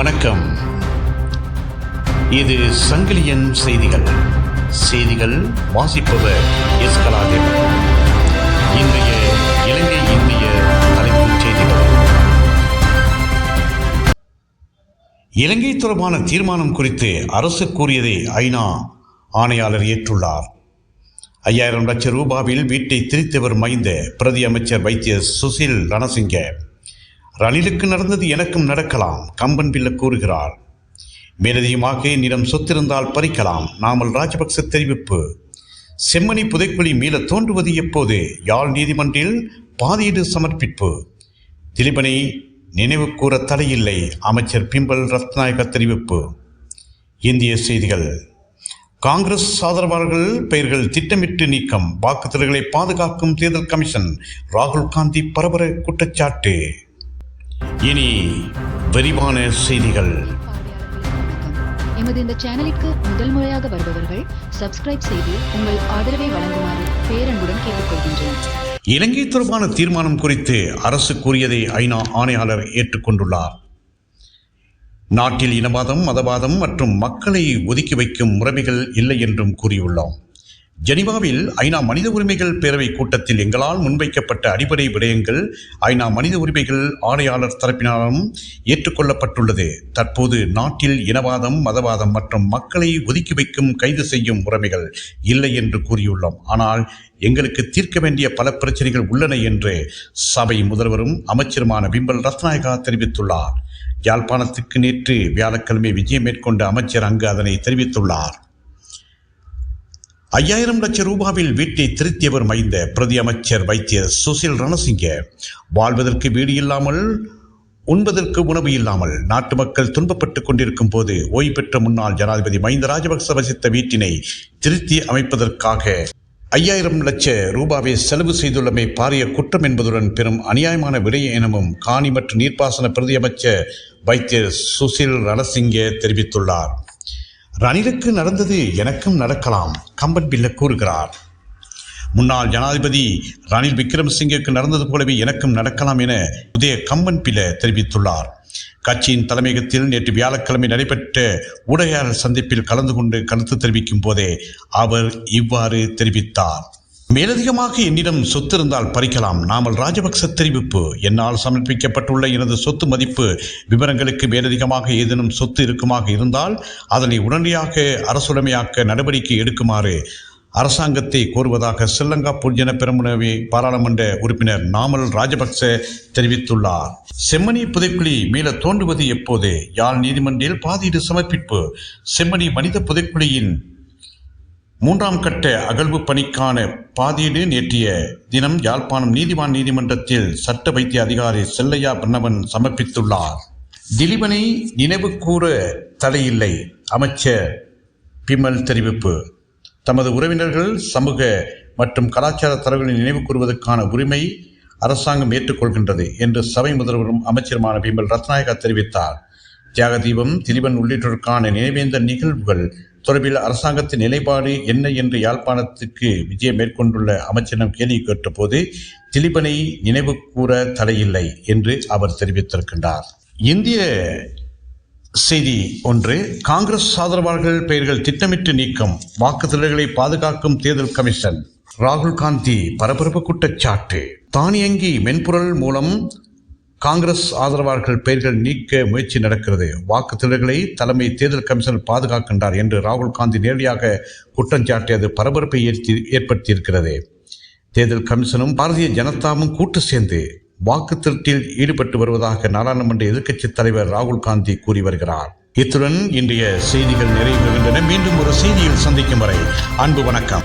வணக்கம். இது சங்கிலியன் செய்திகள். செய்திகள் வாசிப்பவர் எஸ் இன்றைய இலங்கை இந்திய தலைப்புச் செய்திகள். இலங்கை தொடர்பான தீர்மானம் குறித்து அரசு கூறியதை ஐநா ஆணையாளர் ஏற்றுள்ளார். ஐயாயிரம் லட்சம் ரூபாவில் வீட்டை திரித்தவர் மகிந்த பிரதி அமைச்சர் வைத்திய சுசில் ரணசிங்க. ரணிலுக்கு நடந்தது எனக்கும் நடக்கலாம் கம்பன் பில்ல கூறுகிறார் மேலதிகமாக என்னிடம் சொத்திருந்தால் பறிக்கலாம் நாமல் ராஜபக்ச தெரிவிப்பு. செம்மணி புதைக்குழி மீள தோன்றுவது எப்போது? யாழ் நீதிமன்றில் பாதியீடு சமர்ப்பிப்பு. திலீபனை நினைவு கூற தடையில்லை அமைச்சர் பிம்பல் ரத்நாயக தெரிவிப்பு. இந்திய செய்திகள். காங்கிரஸ் ஆதரவாளர்கள் பெயர்கள் திட்டமிட்டு நீக்கம் வாக்குறுதிகளை பாதுகாக்கும் தேர்தல் கமிஷன் ராகுல் காந்தி பரபர குற்றச்சாட்டு. இனி விரிவான செய்திகள். எமது இந்த சேனலிற்கு முதல் முறையாக வருபவர்கள் சப்ஸ்கிரைப் செய்து உங்கள் ஆதரவை வழங்குமாறு பேரன்புடன் கேட்டுக்கொள்கின்றேன். இலங்கை தொடர்பான தீர்மானம் குறித்து அரசு கூறியதை ஐநா ஆணையாளர் ஏற்றுக்கொண்டுள்ளார். நாட்டில் இனவாதம் மதவாதம் மற்றும் மக்களை ஒதுக்கி வைக்கும் முறைமைகள் இல்லை என்றும் கூறியுள்ளோம். ஜெனிவாவில் ஐநா மனித உரிமைகள் பேரவை கூட்டத்தில் எங்களால் முன்வைக்கப்பட்ட அடிப்படை விடயங்கள் ஐநா மனித உரிமைகள் ஆணையாளர் தரப்பினாலும் ஏற்றுக்கொள்ளப்பட்டுள்ளது. தற்போது நாட்டில் இனவாதம் மதவாதம் மற்றும் மக்களை ஒதுக்கி வைக்கும் கைது செய்யும் முறைமைகள் இல்லை என்று கூறியுள்ளோம். ஆனால் எங்களுக்கு தீர்க்க வேண்டிய பல பிரச்சனைகள் உள்ளன என்று சபை முதல்வரும் அமைச்சருமான பிம்பல் ரத்நாயகா தெரிவித்துள்ளார். யாழ்ப்பாணத்துக்கு நேற்று வியாழக்கிழமை விஜயம் மேற்கொண்ட அமைச்சர் அங்கு அதனை தெரிவித்துள்ளார். ஐயாயிரம் லட்சம் ரூபாவில் வீட்டை திருத்தியவர் மைந்த பிரதி அமைச்சர் வைத்தியர் சுசில் ரணசிங்க. வாழ்வதற்கு வீடு இல்லாமல் உண்பதற்கு உணவு இல்லாமல் நாட்டு மக்கள் துன்பப்பட்டுக் கொண்டிருக்கும் போது ஓய்வு பெற்ற முன்னாள் ஜனாதிபதி மஹிந்த ராஜபக்ச வசித்த வீட்டினை திருத்தி அமைப்பதற்காக ஐயாயிரம் லட்ச ரூபாவை செலவு செய்துள்ளமை பாரிய குற்றம் என்பதுடன் பெரும் அநியாயமான விடை எனவும் காணி மற்றும் நீர்ப்பாசன பிரதி அமைச்சர் வைத்தியர் சுசில் ரணசிங்க தெரிவித்துள்ளார். ரணிலுக்கு நடந்தது எனக்கும் நடக்கலாம் கம்பன் பில்ல கூறுகிறார். முன்னாள் ஜனாதிபதி ரணில் விக்ரமசிங்கவுக்கு நடந்தது போலவே எனக்கும் நடக்கலாம் என உதய கம்பன் பில தெரிவித்துள்ளார். கட்சியின் தலைமையகத்தில் நேற்று வியாழக்கிழமை நடைபெற்ற ஊடகையாளர் சந்திப்பில் கலந்து கொண்டு கருத்து தெரிவிக்கும் போதே அவர் இவ்வாறு தெரிவித்தார். மேலதிகமாக என்னிடம் சொத்து இருந்தால் பறிக்கலாம். நாமல் ராஜபக்ச தெரிவிப்பு. என்னால் சமர்ப்பிக்கப்பட்டுள்ள எனது சொத்து மதிப்பு விவரங்களுக்கு மேலதிகமாக ஏதேனும் சொத்து இருக்குமாக இருந்தால் அதனை உடனடியாக அரசுடைமையாக்க நடவடிக்கை எடுக்குமாறு அரசாங்கத்தை கோருவதாக ஸ்ரீலங்கா பொதுஜன பெரமுனவி பாராளுமன்ற உறுப்பினர் நாமல் ராஜபக்ச தெரிவித்துள்ளார். செம்மணி புதைக்குழி மீள தோன்றுவது எப்போது? யாழ் நீதிமன்றில் பாதீடு சமர்ப்பிப்பு. செம்மணி மனித புதைக்குழியின் மூன்றாம் கட்ட அகழ்வு பணிக்கான பாதீடு நேற்றைய தினம் யாழ்ப்பாணம் நீதிவான் நீதிமன்றத்தில் சட்ட வைத்திய அதிகாரி செல்லையா பிரணவன் சமர்ப்பித்துள்ளார். திலீபனை நினைவு கூற தடையில்லை அமைச்சர் பிமல் தெரிவிப்பு. தமது உறவினர்கள் சமூக மற்றும் கலாச்சார தரவுகளை நினைவு கூறுவதற்கான உரிமை அரசாங்கம் ஏற்றுக்கொள்கின்றது என்று சபை முதல்வரும் அமைச்சருமான பிமல் ரத்நாயகா தெரிவித்தார். தியாகதீபம் திலீபன் உள்ளிட்டோருக்கான நினைவேந்த நிகழ்வுகள் தொடர்பில் அரசாங்கத்தின் நிலைப்பாடு என்ன என்று யாழ்ப்பாணத்துக்கு விஜயம் மேற்கொண்டுள்ள அமைச்சரிடம் கேள்வி கேட்டபோது திலீபனை நினைவு கூற தடையில்லை என்று அவர் தெரிவித்திருக்கின்றார். இந்திய செய்தி ஒன்று காங்கிரஸ் ஆதரவாளர்கள் பெயர்கள் திட்டமிட்டு நீக்கம் வாக்குத்தலர்களை பாதுகாக்கும் தேர்தல் கமிஷன் ராகுல் காந்தி பரபரப்பு குற்றச்சாட்டு. தானியங்கி மென்பொருள் மூலம் காங்கிரஸ் ஆதரவாளர்கள் பெயர்கள் நீக்க முயற்சி நடக்கிறது. வாக்குறுதிகளை தலைமை தேர்தல் கமிஷனர் பாதுகாக்கின்றார் என்று ராகுல் காந்தி நேரடியாக குற்றம் சாட்டியது பரபரப்பை ஏற்படுத்தி- ஏற்படுத்தியிருக்கிறது. தேர்தல் கமிஷனும் பாரதிய ஜனதாவும் கூட்டு சேர்ந்து வாக்குத்திருட்டில் ஈடுபட்டு வருவதாக நாடாளுமன்ற எதிர்க்கட்சித் தலைவர் ராகுல் காந்தி கூறி வருகிறார். இத்துடன் இன்றைய செய்திகள் நிறைவு பெறுகின்றன மீண்டும் ஒரு செய்தியில் சந்திக்கும் வரை அன்பு வணக்கம்.